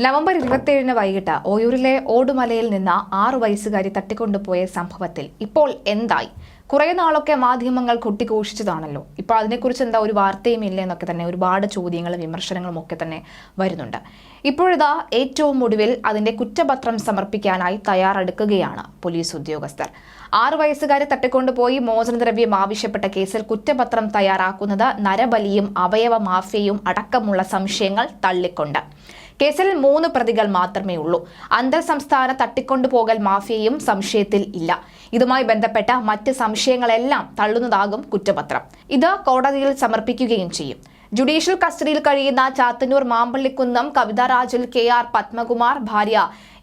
November ഇരുപത്തിയേഴിന് വൈകിട്ട് ഓയൂരിലെ ഓടുമലയിൽ നിന്ന് ആറു വയസ്സുകാരി തട്ടിക്കൊണ്ടുപോയ സംഭവത്തിൽ ഇപ്പോൾ എന്തായി? കുറെ നാളൊക്കെ മാധ്യമങ്ങൾ കൊട്ടിഘോഷിച്ചതാണല്ലോ. ഇപ്പോൾ അതിനെക്കുറിച്ച് എന്താ ഒരു വാർത്തയും ഇല്ല എന്നൊക്കെ തന്നെ ഒരുപാട് ചോദ്യങ്ങളും വിമർശനങ്ങളും ഒക്കെ തന്നെ വരുന്നുണ്ട്. ഇപ്പോഴിതാ ഏറ്റവും ഒടുവിൽ അതിന്റെ കുറ്റപത്രം സമർപ്പിക്കാനായി തയ്യാറെടുക്കുകയാണ് പോലീസ് ഉദ്യോഗസ്ഥർ. ആറു വയസ്സുകാരെ തട്ടിക്കൊണ്ടുപോയി മോചനദ്രവ്യം ആവശ്യപ്പെട്ട കേസിൽ കുറ്റപത്രം തയ്യാറാക്കുന്നത് നരബലിയും അവയവ മാഫിയയും അടക്കമുള്ള സംശയങ്ങൾ തള്ളിക്കൊണ്ട്. കേസിൽ മൂന്ന് പ്രതികൾ മാത്രമേ ഉള്ളൂ. അന്തർ സംസ്ഥാന തട്ടിക്കൊണ്ടുപോകൽ മാഫിയയും സംശയത്തിൽ ഇല്ല. ഇതുമായി ബന്ധപ്പെട്ട മറ്റ് സംശയങ്ങളെല്ലാം തള്ളുന്നതാകും കുറ്റപത്രം. ഇത് കോടതിയിൽ സമർപ്പിക്കുകയും ചെയ്യും. ജുഡീഷ്യൽ കസ്റ്റഡിയിൽ കഴിയുന്ന ചാത്തന്നൂർ മാമ്പള്ളിക്കുന്നം കവിതാരാജിൽ കെ ആർ പത്മകുമാർ ഭാര്യ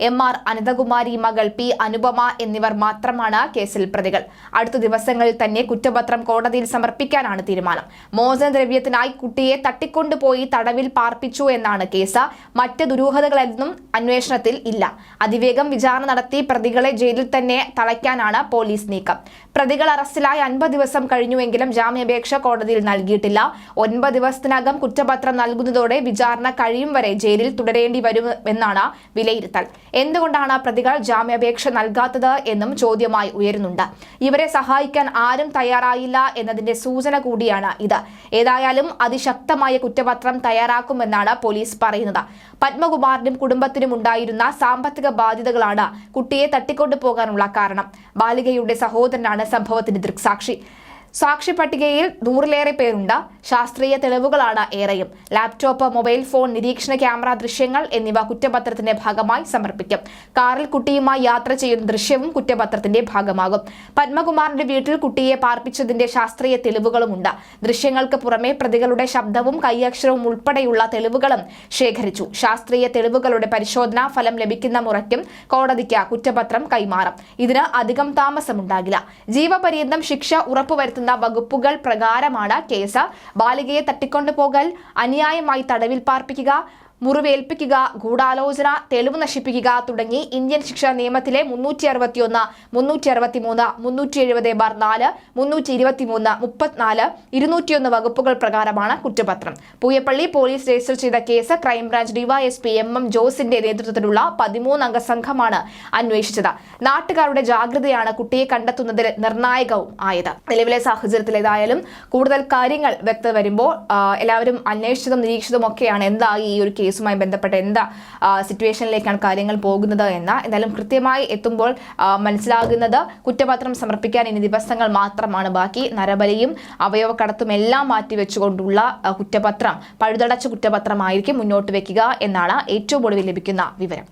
എം ആർ അനന്തകുമാരി മകൾ പി അനുപമ എന്നിവർ മാത്രമാണ് കേസിൽ പ്രതികൾ. അടുത്ത ദിവസങ്ങളിൽ തന്നെ കുറ്റപത്രം കോടതിയിൽ സമർപ്പിക്കാനാണ് തീരുമാനം. മോചനദ്രവ്യത്തിനായി കുട്ടിയെ തട്ടിക്കൊണ്ടുപോയി തടവിൽ പാർപ്പിച്ചു എന്നാണ് കേസ്. മറ്റ് ദുരൂഹതകളൊന്നും അന്വേഷണത്തിൽ ഇല്ല. അതിവേഗം വിചാരണ നടത്തി പ്രതികളെ ജയിലിൽ തന്നെ തളയ്ക്കാനാണ് പോലീസ് നീക്കം. പ്രതികൾ അറസ്റ്റിലായി അൻപത് ദിവസം കഴിഞ്ഞുവെങ്കിലും ജാമ്യാപേക്ഷ കോടതിയിൽ നൽകിയിട്ടില്ല. ഒൻപത് ദിവസത്തിനകം കുറ്റപത്രം നൽകുന്നതോടെ വിചാരണ കഴിയും വരെ ജയിലിൽ തുടരേണ്ടി വരുമെന്നാണ് വിലയിരുത്തൽ. എന്തുകൊണ്ടാണ് പ്രതികൾ ജാമ്യാപേക്ഷ നൽകാത്തത് എന്നും ചോദ്യമായി ഉയരുന്നുണ്ട്. ഇവരെ സഹായിക്കാൻ ആരും തയ്യാറായില്ല എന്നതിന്റെ സൂചന കൂടിയാണ് ഇത്. ഏതായാലും അതിശക്തമായ കുറ്റപത്രം തയ്യാറാക്കുമെന്നാണ് പോലീസ് പറയുന്നത്. പത്മകുമാറിനും കുടുംബത്തിനും ഉണ്ടായിരുന്ന സാമ്പത്തിക ബാധ്യതകളാണ് കുട്ടിയെ തട്ടിക്കൊണ്ടു പോകാനുള്ള കാരണം. ബാലികയുടെ സഹോദരനാണ് സംഭവത്തിന്റെ ദൃക്സാക്ഷി. സാക്ഷി പട്ടികയിൽ നൂറിലേറെ പേരുണ്ട്. ശാസ്ത്രീയ തെളിവുകളാണ് ഏറെയും. ലാപ്ടോപ്പ് മൊബൈൽ ഫോൺ നിരീക്ഷണ ക്യാമറ ദൃശ്യങ്ങൾ എന്നിവ കുറ്റപത്രത്തിന്റെ ഭാഗമായി സമർപ്പിക്കും. കാറിൽ കുട്ടിയുമായി യാത്ര ചെയ്യുന്ന ദൃശ്യവും കുറ്റപത്രത്തിന്റെ ഭാഗമാകും. പത്മകുമാറിന്റെ വീട്ടിൽ കുട്ടിയെ പാർപ്പിച്ചതിന്റെ ശാസ്ത്രീയ തെളിവുകളുമുണ്ട്. ദൃശ്യങ്ങൾക്ക് പുറമെ പ്രതികളുടെ ശബ്ദവും കൈയക്ഷരവും ഉൾപ്പെടെയുള്ള തെളിവുകളും ശേഖരിച്ചു. ശാസ്ത്രീയ തെളിവുകളുടെ പരിശോധനാ ഫലം ലഭിക്കുന്ന മുറയ്ക്കും കോടതിക്ക് കുറ്റപത്രം കൈമാറും. ഇതിന് അധികം താമസമുണ്ടാകില്ല. ജീവപര്യന്തം ശിക്ഷ ഉറപ്പുവരുത്തുന്ന വകുപ്പുകൾ പ്രകാരമാണ് കേസ്. ബാലികയെ തട്ടിക്കൊണ്ടുപോകൽ അന്യായമായി തടവിൽ പാർപ്പിക്കുക മുറിവേൽപ്പിക്കുക ഗൂഢാലോചന തെളിവ് നശിപ്പിക്കുക തുടങ്ങി ഇന്ത്യൻ ശിക്ഷാ നിയമത്തിലെ മുന്നൂറ്റി അറുപത്തിയൊന്ന് മുന്നൂറ്റി അറുപത്തി മൂന്ന് മുന്നൂറ്റി എഴുപത് ബാർ നാല് മുന്നൂറ്റി ഇരുപത്തി മൂന്ന് മുപ്പത്തിനാല് ഇരുന്നൂറ്റിയൊന്ന് വകുപ്പുകൾ പ്രകാരമാണ് കുറ്റപത്രം. പൂയപ്പള്ളി പോലീസ് രജിസ്റ്റർ ചെയ്ത case crime branch DYSP M M ജോസിന്റെ നേതൃത്വത്തിലുള്ള പതിമൂന്നംഗ സംഘമാണ് അന്വേഷിച്ചത്. നാട്ടുകാരുടെ ജാഗ്രതയാണ് കുട്ടിയെ കണ്ടെത്തുന്നതിൽ നിർണായകവും ആയത്. നിലവിലെ സാഹചര്യത്തിൽ ഏതായാലും കൂടുതൽ കാര്യങ്ങൾ വ്യക്തത വരുമ്പോൾ എല്ലാവരും അന്വേഷിച്ചതും നിരീക്ഷിച്ചതും ഒക്കെയാണ് എന്തായി ഈ ഒരു കേസുമായി ബന്ധപ്പെട്ട എന്താ സിറ്റുവേഷനിലേക്കാണ് കാര്യങ്ങൾ പോകുന്നത് എന്ന് എന്തായാലും കൃത്യമായി എത്തുമ്പോൾ മനസ്സിലാകുന്നത് കുറ്റപത്രം സമർപ്പിക്കാൻ ഇനി ദിവസങ്ങൾ മാത്രമാണ്. ബാക്കി നരബലിയും അവയവക്കടത്തും എല്ലാം മാറ്റിവെച്ചുകൊണ്ടുള്ള കുറ്റപത്രം പഴുതടച്ച കുറ്റപത്രമായിരിക്കും മുന്നോട്ട് വയ്ക്കുക എന്നാണ് ഏറ്റവും ഒടുവിൽ ലഭിക്കുന്ന വിവരം.